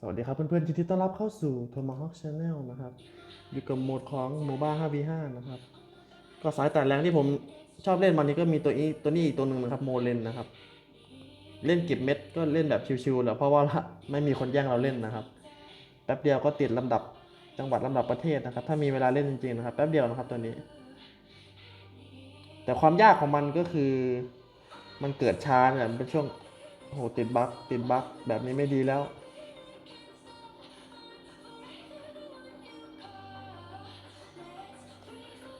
สวัสดีครับเพื่อนๆยินดีต้อนรับเข้าสู่ Tomahawk Channel นะครับ อยู่กับโหมดของ MOBA 5v5 นะครับ ก็สายแต่แรงที่ผมชอบเล่นวันนี้ก็มีตัวนี้ตัวนี้อีกตัวหนึ่งนะครับโมเลนนะครับ เล่นเก็บเม็ดก็เล่นแบบชิวๆแหละเพราะว่าไม่มีคนแย่งเราเล่นนะครับ แป๊บเดียวก็ติดลำดับจังหวัดลำดับประเทศนะครับ ถ้ามีเวลาเล่นจริงๆนะครับแป๊บเดียวนะครับตัวนี้ แต่ความยากของมันก็คือมันเกิดช้าเนี่ยมันเป็นช่วงโอ้โหติดบั๊กติดบั๊กแบบนี้ไม่ดีแล้ว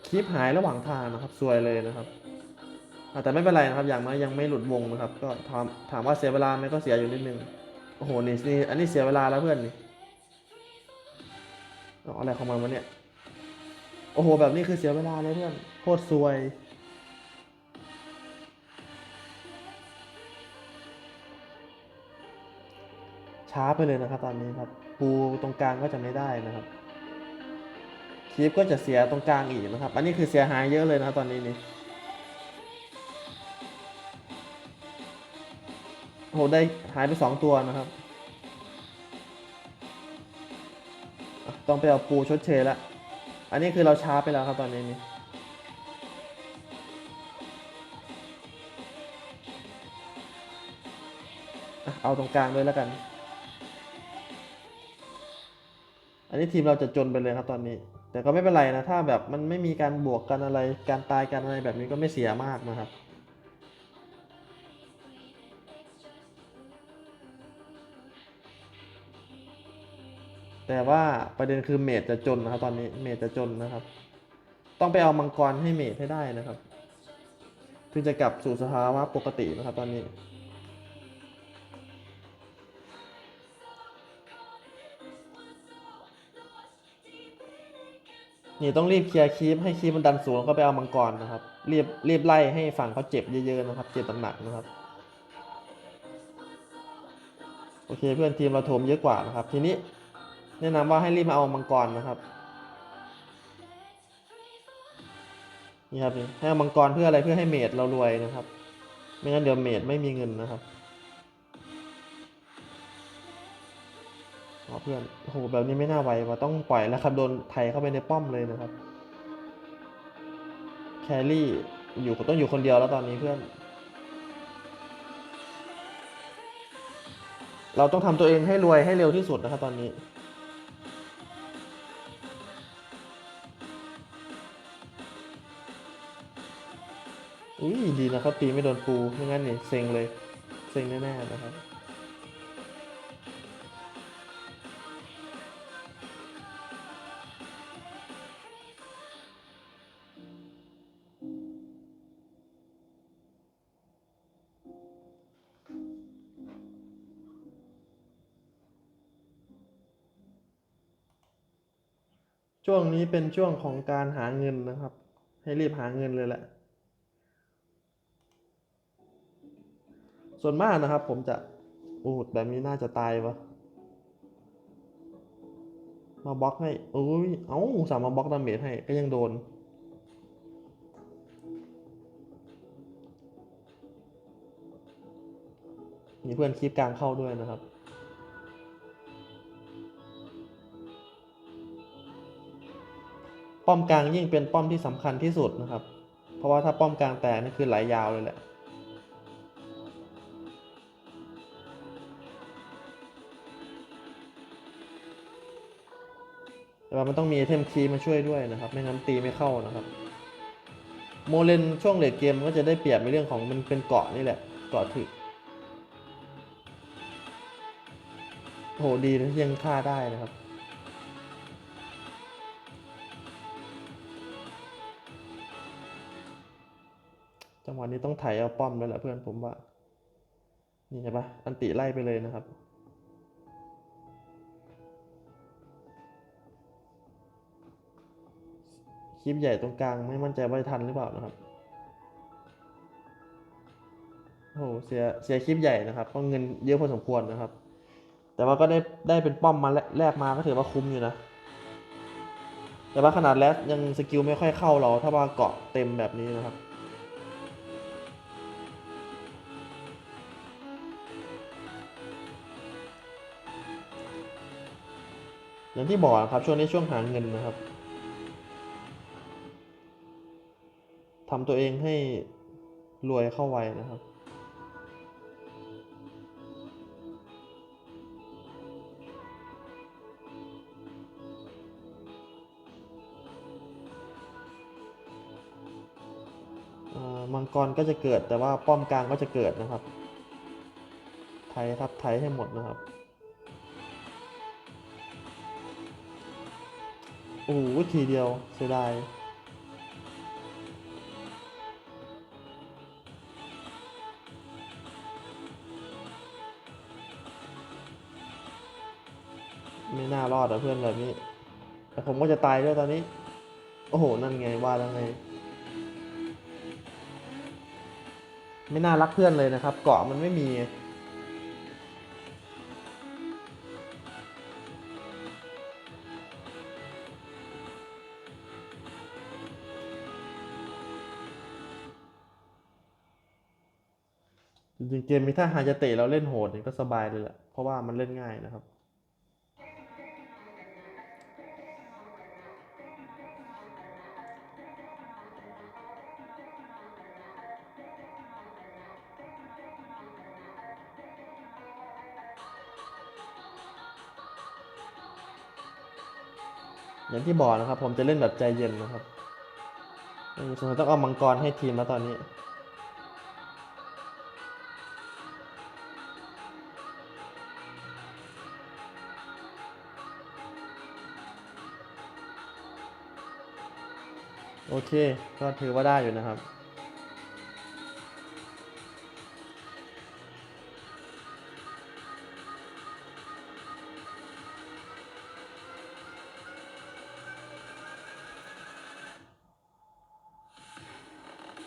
คลิปหายระหว่างทางนะครับซวยเลยนะครับแต่ไม่เป็นไรนะครับ อย่างน้อยยังไม่หลุดวงนะครับ ก็ถามถามว่าเสียเวลาไหมก็เสียอยู่นิดนึง โอ้โห นี่นี่อันนี้เสียเวลาแล้วเพื่อนนี่เอาอะไรของมันวะเนี่ย โอ้โห แบบนี้คือเสียเวลาเลยเพื่อน โคตรซวยช้าไปเลยนะครับตอนนี้ครับ ปูตรงกลางก็จะไม่ได้นะครับ คลิปก็จะเสียตรงกลางอีกนะครับ อันนี้คือเสียหายเยอะเลยนะตอนนี้นี่โหได้หายไปสองตัวนะครับ ต้องไปเอาปูชดเชยละ อันนี้คือเราช้าไปแล้วครับตอนนี้นี่เอาตรงกลางด้วยแล้วกัน อันนี้ทีมเราจะจนไปเลยครับตอนนี้ แต่ก็ไม่เป็นไรนะ ถ้าแบบมันไม่มีการบวกกันอะไร การตายกันอะไรแบบนี้ก็ไม่เสียมากนะครับ แต่ว่าประเด็นคือเมดจะจนนะครับ ตอนนี้เมดจะจนนะครับ ต้องไปเอามังกรให้เมดให้ได้นะครับ ถึงจะกลับสู่สภาวะปกตินะครับตอนนี้ นี่ต้องรีบเคลียร์คีปให้คีปมันดันสูงแล้วก็ไปเอามังกรนะครับ รีบรีบไล่ให้ฝั่งเขาเจ็บเยอะๆนะครับ เจ็บหนักๆนะครับ โอเคเพื่อนทีมเราโถมเยอะกว่านะครับ ทีนี้แนะนำว่าให้รีบมาเอามังกรนะครับนี่ครับนี่ให้เอามังกรเพื่ออะไรเพื่อให้เมดเรารวยนะครับ ไม่งั้นเดี๋ยวเมดไม่มีเงินนะครับ อ๋อเพื่อนโหแบบนี้ไม่น่าไหวว่ะต้องปล่อยแล้วครับ โดนไถเข้าไปในป้อมเลยนะครับ แครี่อยู่ต้องอยู่คนเดียวแล้วตอนนี้เพื่อน เราต้องทำตัวเองให้รวยให้เร็วที่สุดนะครับตอนนี้อุ้ยดีนะครับตีไม่โดนปูไม่งั้นนี่เซ็งเลย เซ็งแน่ๆนะครับ ช่วงนี้เป็นช่วงของการหาเงินนะครับ ให้รีบหาเงินเลยแหละ ส่วนมากนะครับ ผมจะอูดแบบนี้น่าจะตายวะมาบล็อกให้อุ้ย เอ้าสามมาบล็อกดาเมจให้ก็ยังโดน มีเพื่อนคลิปกลางเข้าด้วยนะครับ ป้อมกลางยิ่งเป็นป้อมที่สำคัญที่สุดนะครับ เพราะว่าถ้าป้อมกลางแตกนี่คือไหลยาวเลยแหละแต่ว่ามันต้องมีไอเทมคีมาช่วยด้วยนะครับ ไม่งั้นตีไม่เข้านะครับ โมเลนช่วงเลดเกมก็จะได้เปรียบในเรื่องของมันเป็นเกาะนี่แหละเกาะถึกโหดีนะยังฆ่าได้นะครับ จังหวะนี้ต้องไถเอาป้อมแล้วแหละเพื่อนผมว่า นี่ใช่ปะอันติไล่ไปเลยนะครับ คลิปใหญ่ตรงกลางไม่มั่นใจว่าทันหรือเปล่านะครับ โอ้โหเสียเสียคลิปใหญ่นะครับเพราะเงินเยอะพอสมควรนะครับ แต่ว่าก็ได้ได้เป็นป้อมมาแลแลกมาก็ถือว่าคุ้มอยู่นะแต่ว่าขนาดแรดยังสกิลไม่ค่อยเข้าเราถ้าว่าเกาะเต็มแบบนี้นะครับ อย่างที่บอกครับช่วงนี้ช่วงหาเงินนะครับทำตัวเองให้รวยเข้าไว้นะครับ มังกรก็จะเกิดแต่ว่าป้อมกลางก็จะเกิดนะครับ ไทยทับไทยให้หมดนะครับ โอ้โหทีเดียว เสียดายไม่น่ารอดอะเพื่อนแบบนี้ แต่ผมก็จะตายด้วยตอนนี้ โอ้โห นั่นไงว่าแล้วไง ไม่น่ารักเพื่อนเลยนะครับ เกาะมันไม่มี เกมนี้ถ้าหาจะเตะเราเล่นโหดเนี่ยก็สบายเลยแหละเพราะว่ามันเล่นง่ายนะครับ อย่างที่บอกนะครับ ผมจะเล่นแบบใจเย็นนะครับสงสัยต้องเอามังกรให้ทีมแล้วตอนนี้ โอเค ก็ถือว่าได้อยู่นะครับ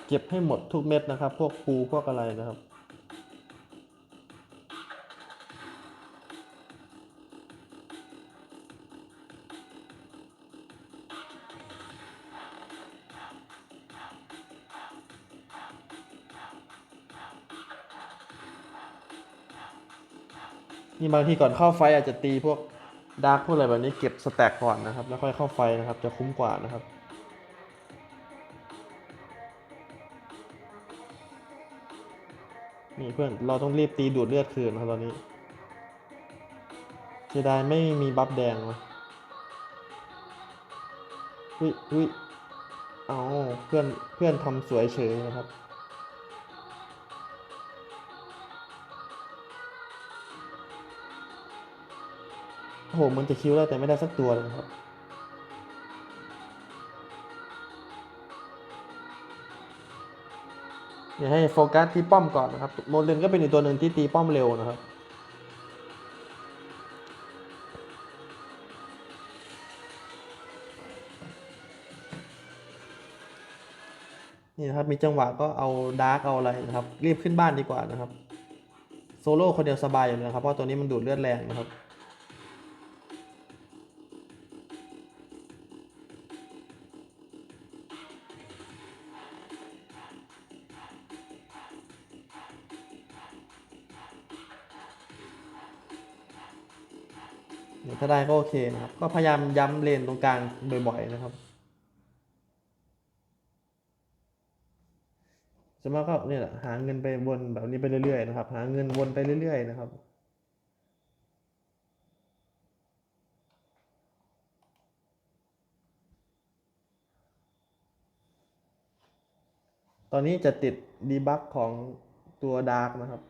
เก็บให้หมดทุกเม็ดนะครับ พวกปูพวกอะไรนะครับ นี่บางทีก่อนเข้าไฟอาจจะตีพวกดาร์กพวกอะไรแบบนี้เก็บสแต็กก่อนนะครับ แล้วค่อยเข้าไฟนะครับ จะคุ้มกว่านะครับนี่เพื่อนเราต้องรีบตีดูดเลือดคืนครับตอนนี้เสียดายไม่มีบัฟแดงวะอุ้ยอุ้ยเอาเพื่อนเพื่อนทำสวยเฉยนะครับ โอ้โหมันจะคิวได้แต่ไม่ได้สักตัวเลยครับอย่าให้โฟกัสที่ป้อมก่อนนะครับโมเลนก็เป็นอีกตัวหนึ่งที่ตีป้อมเร็วนะครับนี่นะครับมีจังหวะก็เอาดาร์กเอาอะไรนะครับ รีบขึ้นบ้านดีกว่านะครับ โซโล่คนเดียวสบายอยู่นะครับ เพราะตัวนี้มันดูดเลือดแรงนะครับ ถ้าได้ก็โอเคนะครับ ก็พยายามย้ำเลนตรงกลางบ่อยๆนะครับส่วนมากก็เนี่ยแหละหาเงินไปวนแบบนี้ไปเรื่อยๆนะครับ หาเงินวนไปเรื่อย ๆ นะครับตอนนี้จะติดดีบักของตัวดาร์กนะครับ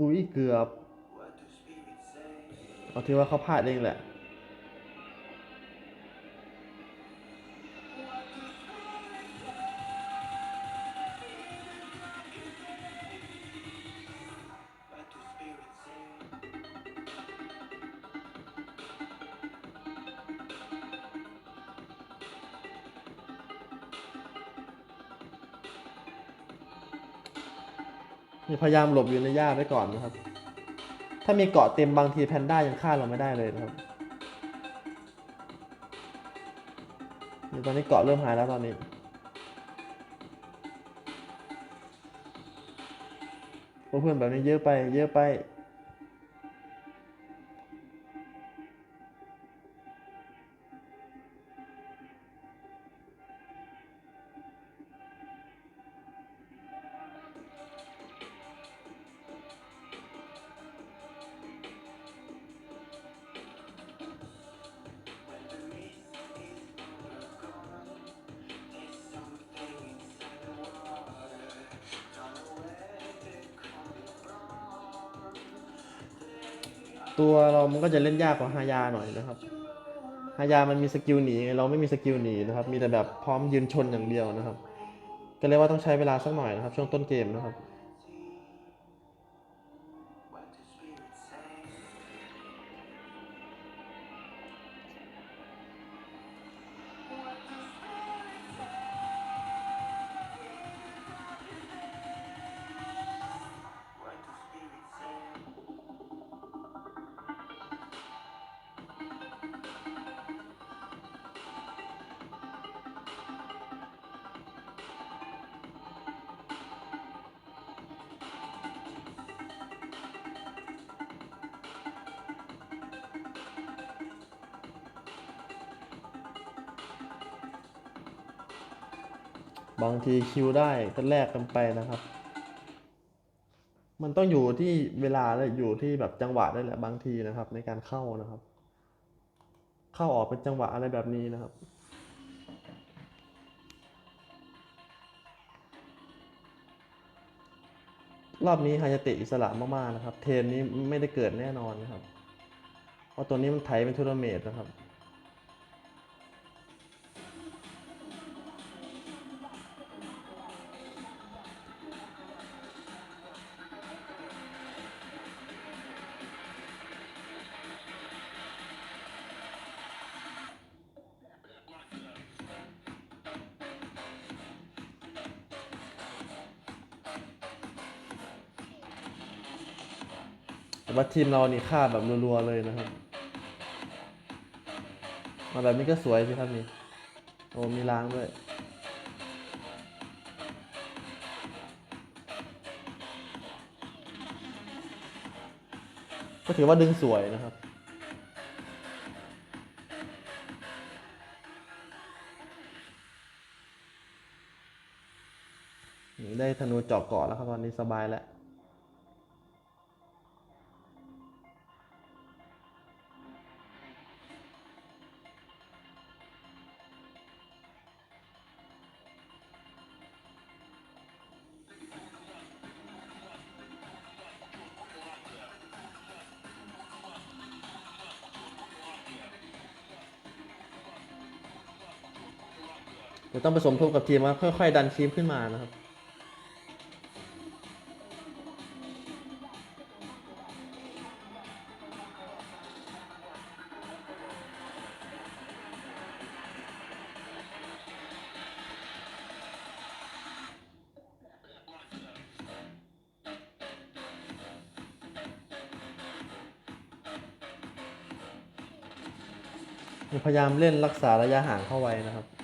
อุ้ยเกือบ เอาที่ว่าเขาพลาดเองแหละ พยายามหลบอยู่ในหญ้าไว้ก่อนนะครับ ถ้ามีเกาะเต็มบางทีแพนด้ายังฆ่าเราไม่ได้เลยนะครับนี่ตอนนี้เกาะเริ่มหายแล้วตอนนี้โอ้เพื่อนแบบนี้เยอะไป เยอะไป ตัวเรามันก็จะเล่นยากกว่าฮายาหน่อยนะครับฮายามันมีสกิลหนีเราไม่มีสกิลหนีนะครับ มีแต่แบบพร้อมยืนชนอย่างเดียวนะครับ ก็เลยว่าต้องใช้เวลาสักหน่อยนะครับ ช่วงต้นเกมนะครับ บางทีคิวได้ก็แลกกันไปนะครับ มันต้องอยู่ที่เวลาและอยู่ที่แบบจังหวะด้วยแหละบางทีนะครับ ในการเข้านะครับ เข้าออกเป็นจังหวะอะไรแบบนี้นะครับรอบนี้ฮายาเตะอิสระมากๆนะครับ เทนนี้ไม่ได้เกิดแน่นอนนะครับ เพราะตัวนี้มันไถเป็นทูร์เมตนะครับ แต่ว่าทีมเรานี่ฆ่าแบบรัวๆเลยนะครับ มาแบบนี้ก็สวยสิครับนี่ โอ้มีล้างด้วยก็ถือว่าดึงสวยนะครับนี่ได้ธนูเจาะเกาะแล้วครับตอนนี้สบายแล้ว ยวต้องผสมทบกับทีมว่าค่อยๆดันทีมขึ้นมานะครับพยายามเล่นรักษาระยะห่างเข้าไว้นะครับ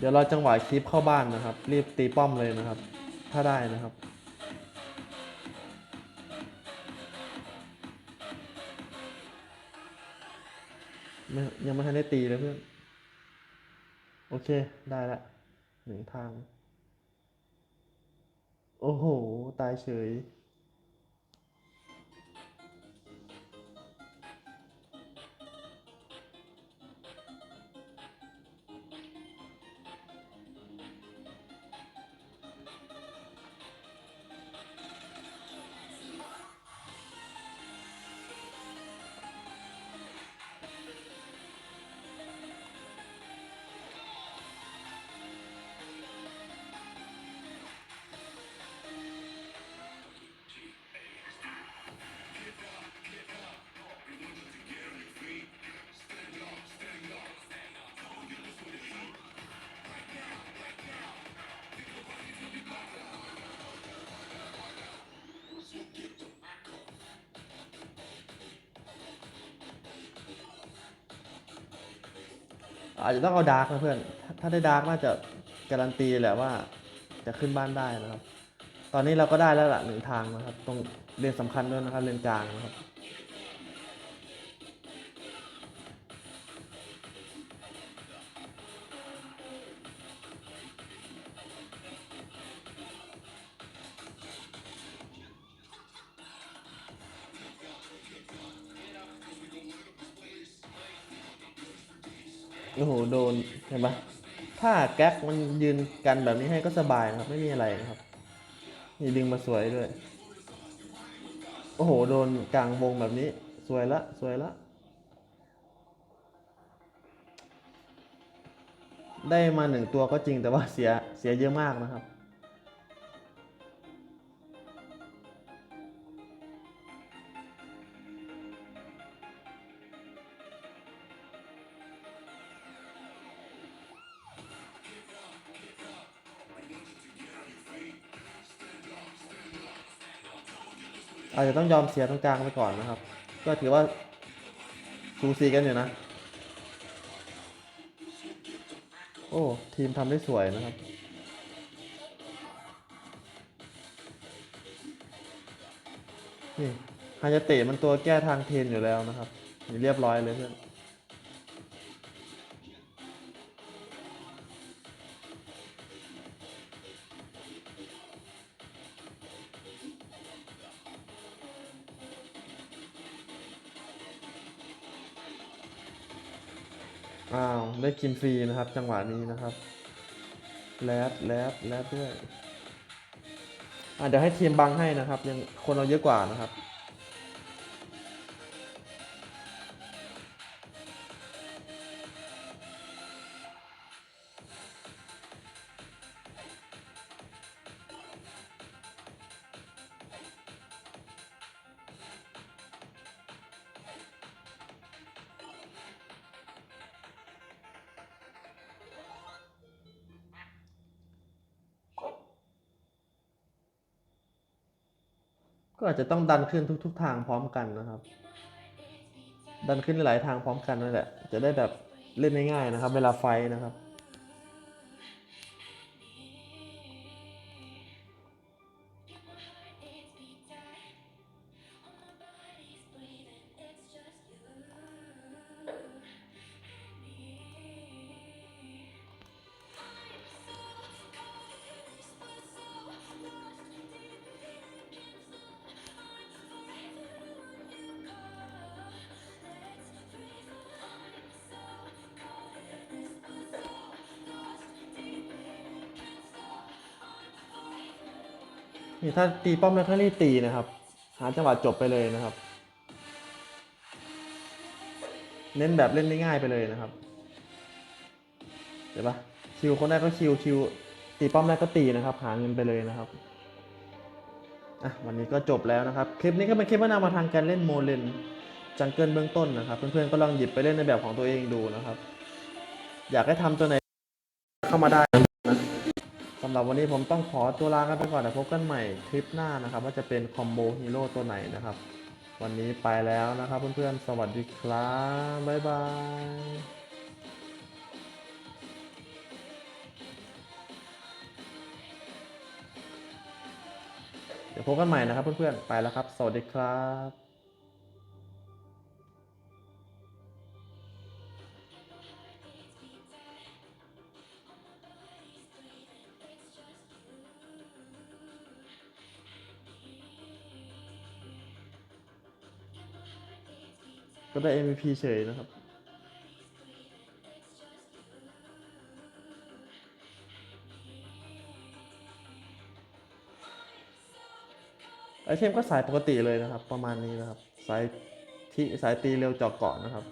เดี๋ยวเราจังหวะคลิปเข้าบ้านนะครับ รีบตีป้อมเลยนะครับ ถ้าได้นะครับ ยังไม่ทันได้ตีเลยเพื่อน โอเคได้ละหนึ่งทาง โอ้โห ตายเฉย อาจจะต้องเอาดาร์กนะเพื่อน ถ้าได้ดาร์กน่าจะการันตีแหละว่าจะขึ้นบ้านได้นะครับ ตอนนี้เราก็ได้แล้วล่ะหนึ่งทางนะครับ ตรงเลนสำคัญด้วยนะครับเลนกลางนะครับ โอ้โหโดนเห็นปะถ้าแก๊กมันยืนกันแบบนี้ให้ก็สบายนะครับ ไม่มีอะไรนะครับนี่ดึงมาสวยด้วย โอ้โห โดนกลางวงแบบนี้ สวยละ สวยละ ได้มาหนึ่งตัวก็จริงแต่ว่าเสียเสียเยอะมากนะครับ อาจะต้องยอมเสียตรงกลางไปก่อนนะครับ ก็ถือว่าสูสีกันอยู่นะ โอ้ ทีมทำได้สวยนะครับ นี่ฮายาเตะมันตัวแก้ทางเทนอยู่แล้วนะครับนี่เรียบร้อยเลยเพื่อน กินฟรีนะครับ จังหวะนี้นะครับแลดแลดแลดด้วยอะเดี๋ยวให้ทีมบังให้นะครับ ยังคนเราเยอะกว่านะครับ ก็อาจจะต้องดันขึ้นทุก ๆ ทางพร้อมกันนะครับ ดันขึ้นหลายทางพร้อมกันนั่นแหละ จะได้แบบเล่นง่ายๆนะครับ เวลาไฟนะครับ นี่ถ้าตีป้อมแล้วถ้ารีบตีนะครับ หาจังหวะจบไปเลยนะครับ เน้นแบบเล่นง่ายๆไปเลยนะครับเดี๋ยวปะคิวคนแรกก็คิวคิวตีป้อมแรกก็ตีนะครับ หาเงินไปเลยนะครับอะวันนี้ก็จบแล้วนะครับ คลิปนี้ก็เป็นคลิปแนะนำมาทางการเล่นโมเลนจังเกิลเบื้องต้นนะครับ เพื่อนๆก็ลองหยิบไปเล่นในแบบของตัวเองดูนะครับ อยากให้ทำตัวไหนเข้ามาได้ำหรับวันนี้ผมต้องขอตัวลากันไปก่อนแต่พบกันใหม่คลิปหน้านะครับ ว่าจะเป็นคอมโบฮีโร่ตัวไหนนะครับ วันนี้ไปแล้วนะครับเพื่อนๆ สวัสดีครับ บ๊ายบายเดี๋ยวพบกันใหม่นะครับเพื่อนๆ ไปแล้วครับ สวัสดีครับ ก็ได้ MVP เฉยนะครับ ไอเทมก็สายปกติเลยนะครับ ประมาณนี้นะครับ สายที่สายตีเร็วเจาะเกาะนะครับ